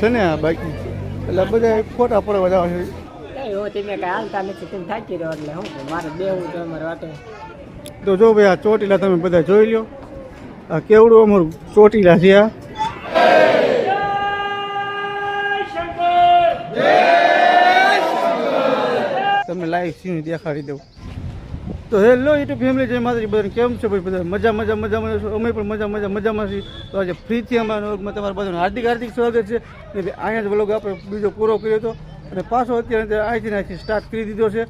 છે ને આ બાકી? એટલે બધા ખોટા પડે બધા તો જો ભાઈ આ ચોટીલા તમે બધા જોઈ લ્યો. આ કેવડું અમારું ચોટીલા છે આ. તમને લાઈવ સીન દેખાડી દઉં. તો હેલો યુટ્યુબ ફેમિલી જય માતાજી બધાને. કેમ છે ભાઈ બધા? મજા મજા મજા મજા અમે પણ મજા મજા મજામાં છીએ. તો આજે ફ્રીથી અમારા વર્ગમાં તમારા બધાનું હાર્દિક હાર્દિક સ્વાગત છે. અને અહીંયા જ વ્લોગ આપણે બીજો પૂરો કર્યો હતો. અને પાછો અત્યારે અહીંથી અહીંથી સ્ટાર્ટ કરી દીધો છે.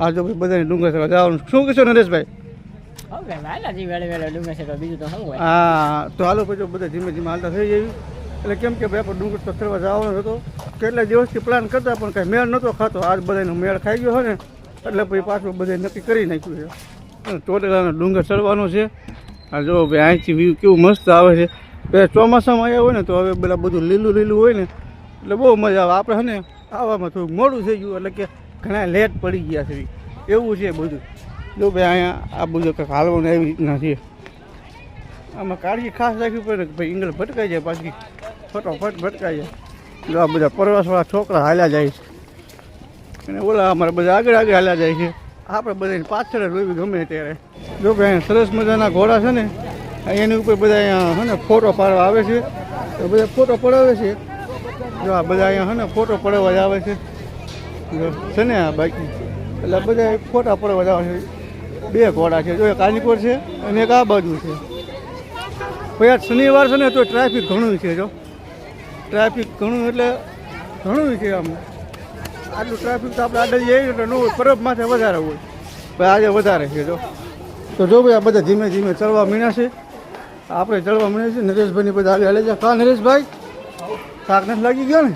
આ જો ભાઈ બધાને ડુંગર ચડવા જવાનું શું કહેશો નરેશભાઈ? હા તો હાલો પછી બધા ધીમે ધીમે હાલતા થઈ જઈએ એટલે કેમ કે ભાઈ આપણે ડુંગર તો ચડવા જવાનો હતો. કેટલા દિવસથી પ્લાન કરતા પણ કાંઈ મેળ નહોતો ખાતો. આજ બધાનો મેળ ખાઈ ગયો હોય ને. એટલે પછી પાછું બધે નક્કી કરી નાખ્યું છે. ચોટેલાનો ડુંગર ચડવાનો છે. આ જો ભાઈ અહીંથી વ્યૂ કેવું મસ્ત આવે છે. પહેલાં ચોમાસામાં આવ્યા હોય ને તો હવે પેલા બધું લીલું લીલું હોય ને, એટલે બહુ મજા આવે. આપણે હને આવવામાં થોડું મોડું થઈ ગયું, એટલે કે ઘણા લેટ પડી ગયા છે. એવું છે બધું. જો ભાઈ અહીંયા આ બધું કંઈક હાલવાનું એવી રીતના છે. આમાં કાળજી ખાસ રાખવી પડે કે ભાઈ ઇંગલ ભટકાઈ જાય પાછી. ફટોફટ ભટકાઈ જાય. જો આ બધા પરવાસવાળા છોકરા હાલ્યા જાય છે. અને ઓલા અમારા બધા આગળ આગળ હાલ્યા જાય છે. આપણે બધાની પાછળ જ ગમે ત્યારે. જો કે અહીંયા સરસ મજાના ઘોડા છે ને, એની ઉપર બધા અહીંયા, હે ને, ફોટો પાડવા આવે છે. તો બધા ફોટો પડાવે છે. જો આ બધા અહીંયા, હે ને, ફોટો પડાવવા જ આવે છે. છે ને આ બાકી. એટલે બધા ફોટા પડવા જ આવે છે. બે ઘોડા છે. જો એક કાનીપુર છે અને એક આ બાજુ છે. પછી આ શનિવાર છે ને, તો ટ્રાફિક ઘણું છે, જો. ટ્રાફિક ઘણું એટલે ઘણું છે આમ. આટલું ટ્રાફિક તો આપણે આડે જઈએ એટલે ન પરબ માથે વધારે હોય. પણ આજે વધારે છે જો. તો જો ભાઈ આ બધા ધીમે ધીમે ચડવા મીણ્યા છે. આપણે ચડવા મળ્યા છે. નરેશભાઈની બધા આવી હાલે છે. કા નરેશભાઈ? થાક નથી લાગી ગયો ને?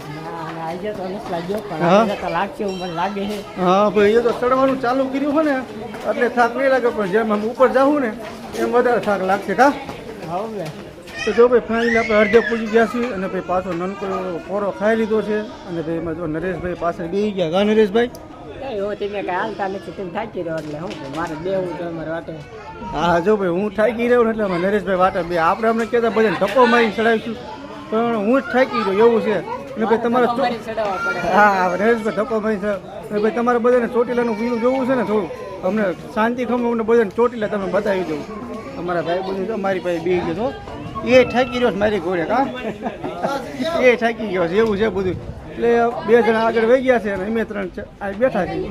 હા. ભાઈ એ તો ચડવાનું ચાલુ કર્યું હોય ને. એટલે થાક નહીં લાગે પણ જેમ આમ ઉપર જાઉં ને એમ વધારે થાક લાગશે કા? તો જો ભાઈ ફાઇનલી આપણે અડધે પૂજી ગયા છીએ અને ભાઈ પાછો નનકો એવો ખાઈ લીધો છે અને ભાઈ એમાં જો નરેશભાઈ પાછળ બે ગયા. ગા નરેશભાઈ? હો કરું? અમારે જો ભાઈ હું થાકી રહ્યો એટલે નરેશભાઈ વાટા બે. આપણે અમને કહેતા બધાને ધક્કો મારી ચડાવીશું. પણ હું જ થાકી રહ્યો એવું છે. અને ભાઈ તમારે અમારે હા નરેશભાઈ ધક્કો મારી છે ભાઈ તમારે બધાને ચોટીલાનું વ્યૂ જોવું છે ને થોડું? અમને શાંતિ ખમ અમને બધાને ચોટીલા તમે બતાવી દઉં અમારા ભાઈ બધું જો મારી પાસે બે ગયો એ થાકી રહ્યો મારી ઘોડે કા એ થાકી ગયો છે, એવું છે બધું. એટલે બે જણા આગળ વહી ગયા છે અને અમે ત્રણ આ બેઠા છીએ.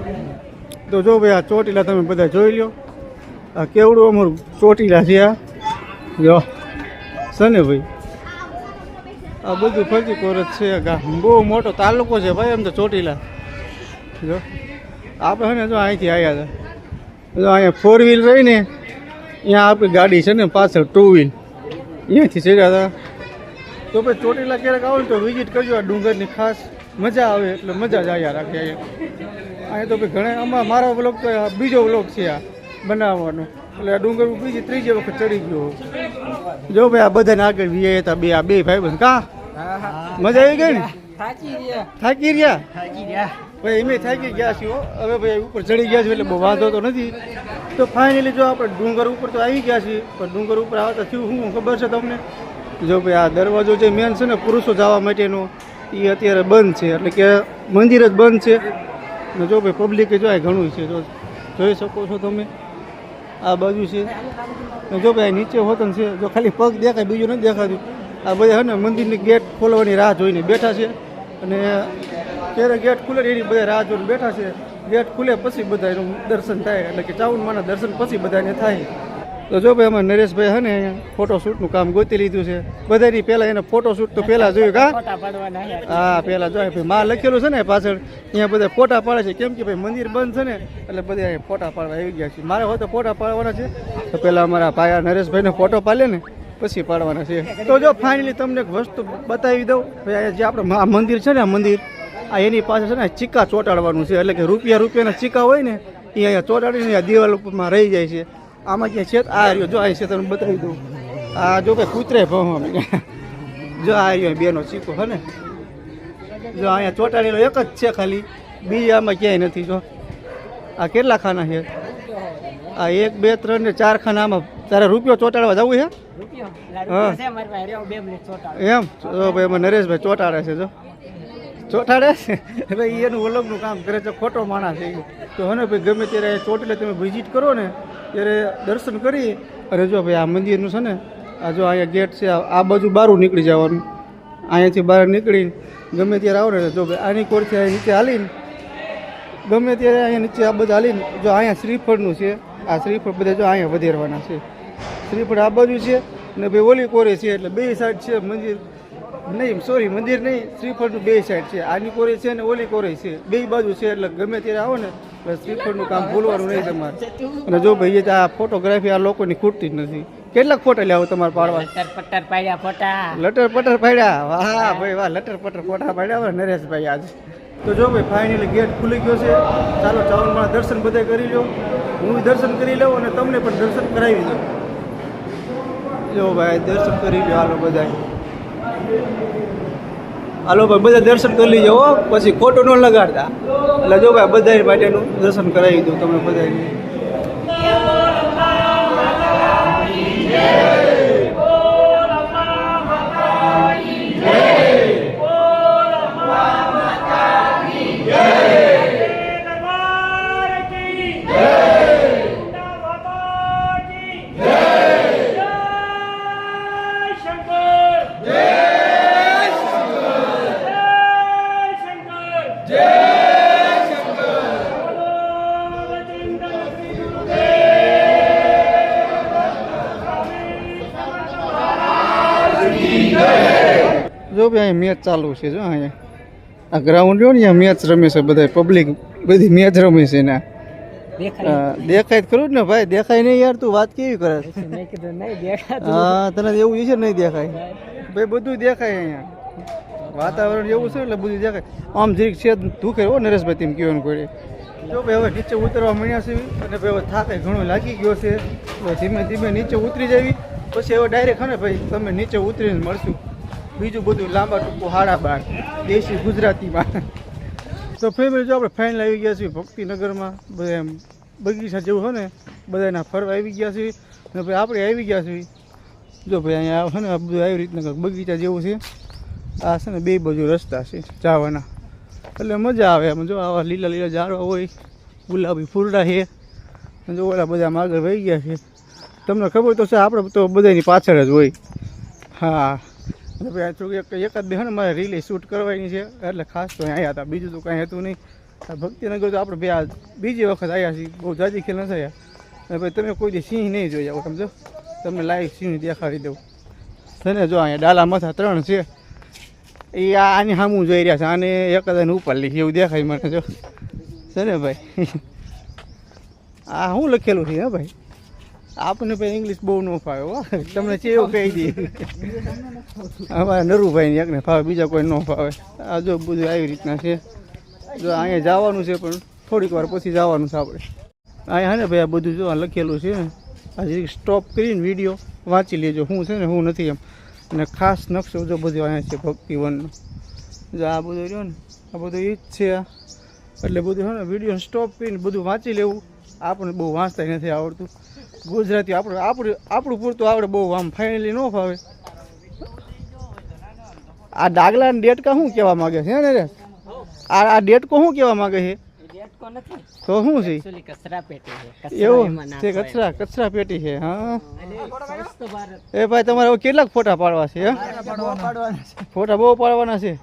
તો જો ભાઈ, આ ચોટીલા તમે બધા જોઈ લ્યો. આ કેવડું અમારું ચોટીલા છે, આ. જો. છે ને ભાઈ? આ બધું ફરતી કોરત છે બહુ મોટો તાલુકો છે ભાઈ એમ તો ચોટીલા. જો. આપણે છે ને જો અહીંથી આવ્યા હતા જો અહીંયા ફોર વ્હીલ રહી ને અહીંયા આપણી ગાડી છે ને પાછળ ટુ વ્હીલ અહીંયાથી ચડ્યા હતા. તો પછી ચોટીલા ક્યારેક આવો ને તો વિઝિટ કરજો. આ ડુંગરની ખાસ મજા આવે એટલે મજા જ આવ્યા રાખે અહીંયા. અહીંયા તો ભાઈ ઘણા આમાં મારો વ્લોગ તો બીજો વ્લોગ છે આ બનાવવાનો. એટલે આ ડુંગર બીજી ત્રીજી વખત ચડી ગયો જો ભાઈ આ બધાને આગળ વીએ હતા બે આ બે ભાઈ બંધ કા? મજા આવી ગઈ ને? થાકી રહ્યા થાકી રહ્યા? થાકી રહ્યા ભાઈ એમ થાકી ગયા છીએ હવે ભાઈ ઉપર ચડી ગયા છે એટલે બહુ વાંધો તો નથી. તો ફાઇનલી જો આપણે ડુંગર ઉપર તો આવી ગયા છીએ, પણ ડુંગર ઉપર આવતા થયું શું ખબર છે તમને? જો ભાઈ આ દરવાજો જે મેન છે ને, પુરુષો જવા માટેનો એ અત્યારે બંધ છે, એટલે કે મંદિર જ બંધ છે. ને જો ભાઈ પબ્લિકે જો ઘણું છે, જો જોઈ શકો છો તમે. આ બાજુ છે. જો ભાઈ નીચે હોતન છે, જો ખાલી પગ દેખાય, બીજું નથી દેખાતું. આ બધા હે ને મંદિરની ગેટ ખોલવાની રાહ જોઈને બેઠા છે. અને ત્યારે ગેટ ખુલે એની બધા રાહ જોઈને બેઠા છે. ગેટ ખુલે પછી બધા એનું દર્શન થાય એટલે કે ચાઉનમાના દર્શન પછી બધાને થાય. તો જો ભાઈ અમારે નરેશભાઈ હે ને અહીંયા ફોટોશૂટનું કામ ગોતી લીધું છે. બધાની પહેલાં એને ફોટોશૂટ તો પહેલાં જોયું કા. હા? પહેલાં જોયા ભાઈ માં લખેલું છે ને પાછળ અહીંયા બધા ફોટા પાડે છે. કેમ કે ભાઈ મંદિર બંધ છે ને એટલે બધા અહીંયા ફોટા પાડવા આવી ગયા છે. મારે હોય તો ફોટા પાડવાના છે. તો પહેલાં અમારા ભાઈ નરેશભાઈને ફોટો પાડે ને પછી પાડવાના છે. તો જો ફાઇનલી તમને એક વસ્તુ બતાવી દઉં. ભાઈ જે આપણે મંદિર છે ને આ મંદિર આ એની પાસે છે ને ચીકા ચોંટાડવાનું છે. એટલે કે રૂપિયા રૂપિયાના ચીકા હોય ને એ અહીંયા ચોંટાડીને દિવાલ ઉપરમાં રહી જાય છે. આમાં ક્યાં છે? આ રહ્યો. જો અહીં છે તમને બતાવી દઉં. આ જો કે કૂતરે ભણવા જો આ રહ્યો બેનો ચીકો હે ને. જો અહીંયા ચોંટાડેલો એક જ છે ખાલી. બીજી આમાં ક્યાંય નથી જો. આ કેટલા ખાના છે? આ એક બે ત્રણ ને ચાર ખાનામાં તારે રૂપિયો ચોટાડવા જવું છે? એમ? ભાઈ એમાં નરેશભાઈ ચોટાડે છે જો. ચોટાડે ભાઈ એનું અલગનું કામ કરે છે, ખોટો માણસ છે તો હને ભાઈ ગમે ત્યારે ચોટીલે તમે વિઝિટ કરો ને, ત્યારે દર્શન કરી અને જો ભાઈ આ મંદિરનું છે ને, આ જો અહીંયા ગેટ છે, આ આ બાજુ બહાર નીકળી જવાનું. અહીંયાથી બહાર નીકળીને ગમે ત્યારે આવો ને, જો ભાઈ આની કોરથી અહીં નીચે હાલીને, ગમે ત્યારે અહીંયા નીચે આ બધા હાલીને, જો અહીંયા શ્રીફળનું છે, આ શ્રીફળ બધા જો અહીંયા વધેરવાના છે. શ્રીફળ આ બાજુ છે ને ભાઈ ઓલી કોરે છે, એટલે બે સાઈડ છે મંદિર. નહીં સોરી મંદિર નહીં શ્રીફળનું બે સાઈડ છે. આની કોરે છે ને ઓલી કોરે છે. બે બાજુ છે એટલે ગમે ત્યારે આવો ને શ્રીફળનું કામ ભૂલવાનું નહીં તમારે. અને જો ભાઈ આ ફોટોગ્રાફી આ લોકોની ખૂટતી જ નથી. કેટલાક ફોટા લેવો તમારે પાડવા? પાડ્યા ફોટા. લટર પટર પાડ્યા? વાહ ભાઈ વાહ લટર પટર ફોટા પાડ્યા નરેશભાઈ આજ. તો જો ભાઈ ફાઇનલી ગેટ ખુલી ગયો છે. ચાલો ચાવનમાં દર્શન બધે કરી લો હું દર્શન કરી લઉં અને તમને પણ દર્શન કરાવી દઉં. જો ભાઈ દર્શન કરી લો હાલો બધા હાલો ભાઈ, બધા દર્શન કરી હો. પછી ખોટું ન લગાડતા. એટલે જો ભાઈ બધા માટેનું દર્શન કરાવી દઉં તમને બધાને જો ભાઈ અહીંયા મેચ ચાલુ છે જો અહીંયા. આ ગ્રાઉન્ડ જો ને અહીંયા મેચ રમે છે બધા પબ્લિક બધી મેચ રમે છે ને દેખાય. હા, ખરું ને ભાઈ. દેખાય નહીં યાર તું વાત કેવી કરે હા તને એવું છે નહીં દેખાય. ભાઈ બધું દેખાય અહીંયા. વાતાવરણ એવું છે એટલે બધું દેખાય. આમ જરીક છે દુખે હો નરેશભાઈ તેમ કહેવાનું કોઈ. જો ભાઈ હવે નીચે ઉતરવા મળ્યા છે. અને ભાઈ હવે થાકે ઘણું લાગી ગયો છે. ધીમે ધીમે નીચે ઉતરી જવી. પછી હવે ડાયરેક્ટ ને ભાઈ તમે નીચે ઉતરીને મળશું. બીજું બધું લાંબા ટૂંકું હાડા બાર, દેશી ગુજરાતીમાં. તો ફેમિલી, જો આપણે ફાઇનલ આવી ગયા છીએ ભક્તિનગરમાં, બધા એમ બગીચા જેવું હોય ને, બધાના ફરવા આવી ગયા છીએ. ને ભાઈ આપણે આવી ગયા છીએ. જો ભાઈ અહીંયા છે ને બધું આવી રીતના બગીચા જેવું છે. આ છે ને, બે બાજુ રસ્તા છે, જવાના. એટલે મજા આવે એમ. જો આવા લીલા લીલા ઝાડવા હોય, ગુલાબી ફૂલડા છે. જો ઓલા બધા આગળ વહી ગયા છે. તમને ખબર તો છે, આપણે તો બધાની પાછળ જ હોય. હા. ભાઈ થોડું એક એકાદ બે હે મારે રીલે શૂટ કરવાની છે. એટલે ખાસ તો અહીંયા હતા. બીજું તો કાંઈ હતું નહીં. ભક્તિનગર તો આપણે બે બીજી વખત આવ્યા છીએ. બહુ જાજી ખેલ નથી અને ભાઈ તમે કોઈ દી સિંહ નહીં જોઈ આવો સમજો? તમને લાઈવ સિંહ દેખાડી દઉં. છે ને જો અહીંયા ડાલા માથા ત્રણ છે. એ આની સામું જોઈ રહ્યા છે. આને એકદાને ઉપર લીધી એવું દેખાય મને, જો. છે ને ભાઈ? આ શું લખેલું છે, હા ભાઈ? આપણને ભાઈ ઇંગ્લિશ બહુ ન ફાવે હો. તમને છે એવું કહી દઈએ. અમારા નરુભાઈ ને એકને ફાવે, બીજા કોઈ ન ફાવે. આ જો બધું આવી રીતના છે. જો અહીંયા જવાનું છે પણ થોડીક વાર પછી જવાનું છે આપણે. અહીંયા હે ને ભાઈ, આ બધું જો લખેલું છે. ને આ જરીક સ્ટોપ કરીને વીડિયો વાંચી લેજો. હું છે ને, હું નથી એમ. અને ખાસ નકશો જો બધું અહીંયા છે ભક્તિવનનો. જો આ બધું રહ્યો ને, આ બધું એ જ છે. એટલે બધું છે ને વીડિયો સ્ટોપ કરીને બધું વાંચી લેવું. આપણને બહુ વાંચતા નથી આવડતું. ગુજરાતી આપણું આપણું આપણું પૂરતું આવડે બહુ આમ ફાઇનલી ન ફાવે. આ ડાગલા ડેટકા શું કહેવા માંગે છે ને રે? આ આ ડેટકો શું કહેવા માંગે છે? તો શું છે? એકચ્યુઅલી કચરા પેટી છે. કચરા એવું છે કચરા કચરા પેટી છે હા? એ ભાઈ તમારે કેટલા કેટલાક ફોટા પાડવા છે હે? ફોટા બહુ પાડવાના છે.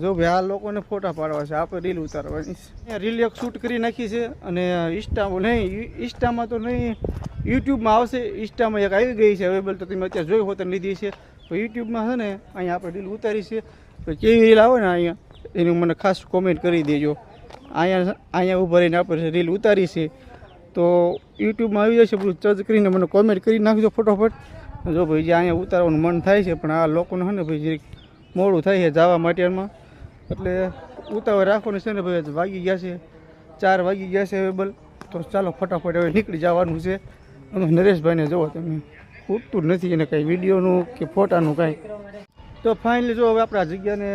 જો ભાઈ આ લોકોને ફોટા પાડવા છે આપણે રીલ ઉતારવાની રીલ એક શૂટ કરી નાખી છે અને ઇન્સ્ટા નહીં ઇન્સ્ટામાં તો નહીં યુટ્યુબમાં આવશે, ઇન્સ્ટામાં એક આવી ગઈ છે અવેલેબલ તો તમે અત્યારે જોઈ હોત લીધી છે. તો યુટ્યુબમાં છે ને, અહીંયા આપણે રીલ ઉતારી છે. તો કેવી રીલ આવે ને અહીંયા, એનું મને ખાસ કોમેન્ટ કરી દેજો. અહીંયા અહીંયા ઊભા રહીને આપણે રીલ ઉતારી છે, તો યુટ્યુબમાં આવી જશે, બધું સર્ચ કરીને મને કોમેન્ટ કરી નાખજો ફટોફટ. જો ભાઈ જે અહીંયા ઉતારવાનું મન થાય છે, પણ આ લોકોને છે ને ભાઈ જરીક મોડું થાય છે જવા માટેમાં. એટલે ઉતાવળ રાખવાનું છે ને ભાઈ વાગી ગયા છે, ચાર વાગી ગયા છે અવેલેબલ તો ચાલો ફટાફટ હવે નીકળી જવાનું છે. અમે નરેશભાઈને જુઓ તમે. ખૂટતું નથી એને કાંઈ વિડીયોનું કે ફોટાનું કાંઈ. તો ફાઇનલી જો હવે આપણા જગ્યાને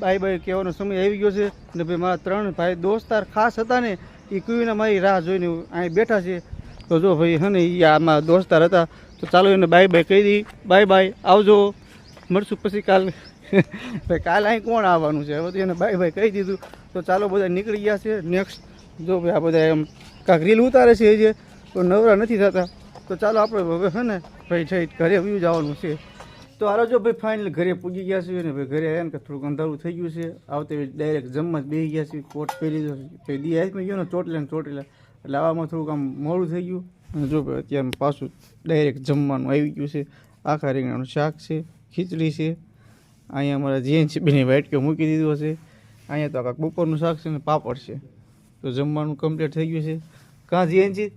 બાય બાય કહેવાનો સમય આવી ગયો છે ને ભાઈ મારા ત્રણ ભાઈ દોસ્તાર ખાસ હતા ને એ કુવીના મારી રાહ જોઈને અહીં બેઠા છે. તો જો ભાઈ હે ને એ આમાં દોસ્તાર હતા. તો ચાલો એને બાય બાય કહી દી. બાય બાય, આવજો. મળશું પછી કાલ. ભાઈ કાલ અહીં કોણ આવવાનું છે? હવે તો એને બાય બાય કહી દીધું. તો ચાલો બધા નીકળી ગયા છે. નેક્સ્ટ જો ભાઈ આ બધા એમ કાંક રીલ ઉતારે છે એ તો નવરા નથી થતા. તો ચાલો આપણે હવે હે ને, ભાઈ છે ઘરે વ્યૂ જવાનું છે. તો હારો જો ભાઈ ફાઇનલ ઘરે પૂગી ગયા છીએ ને ભાઈ ઘરે આવ્યા ને થોડુંક અંધારું થઈ ગયું છે. આવતે ડાયરેક્ટ જમવા જ બેસી ગયા છીએ, કોટ પહેરી લીધો છે. દી હાથમાં ગયો ને, ચોટલે ને ચોટલે. એટલે આવામાં થોડુંક આમ મોડું થઈ ગયું. અને જો ભાઈ અત્યારે પાછું ડાયરેક્ટ જમવાનું આવી ગયું છે. આખા રીંગણાનું શાક છે, ખીચડી છે. અહીંયા અમારા જીએન છે બેને વાટકે મૂકી દીધો છે. અહીંયા તો આખા બપોરનું શાક છે ને પાપડ છે. તો જમવાનું કમ્પ્લીટ થઈ ગયું છે. કાં જીએનજી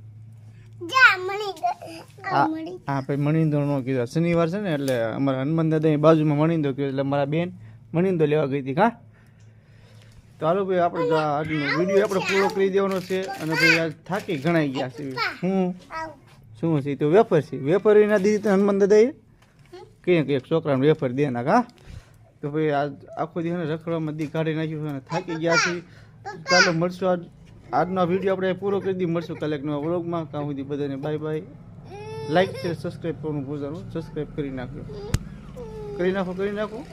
હા ભાઈ મણિંદો નો કીધો. શનિવાર છે ને, એટલે અમારા હનુમાન દાદાની બાજુમાં મણિંદો કીધો, એટલે મારા બેન મણિંદો લેવા ગઈ હતી, હા? ચાલો ભાઈ, આપણે આજનો વીડિયો આપણે પૂરો કરી દેવાનો છે, અને ભાઈ આજ થાકી ઘણાઈ ગયા છે. હું? શું છે તો વેફર છે. વેફર એના દીધી તો હનુમાન દાદાએ? કંઈક કંઈક છોકરાને વેફર દે ના કા તો ભાઈ આજ આખો દિવસ રખડવામાં દી કાઢી નાખ્યું અને થાકી ગયા છે. ચાલો મળશું આજ આજનો વીડિયો આપણે પૂરો કરી દઈએ મળશું કાલે એક વ્લોગમાં. કાં સુધી બધાને બાય બાય. લાઈક છે સબસ્ક્રાઈબ કરવાનું ભૂલવાનું સબસ્ક્રાઈબ કરી નાખજો. કરી નાખો કરી નાખો.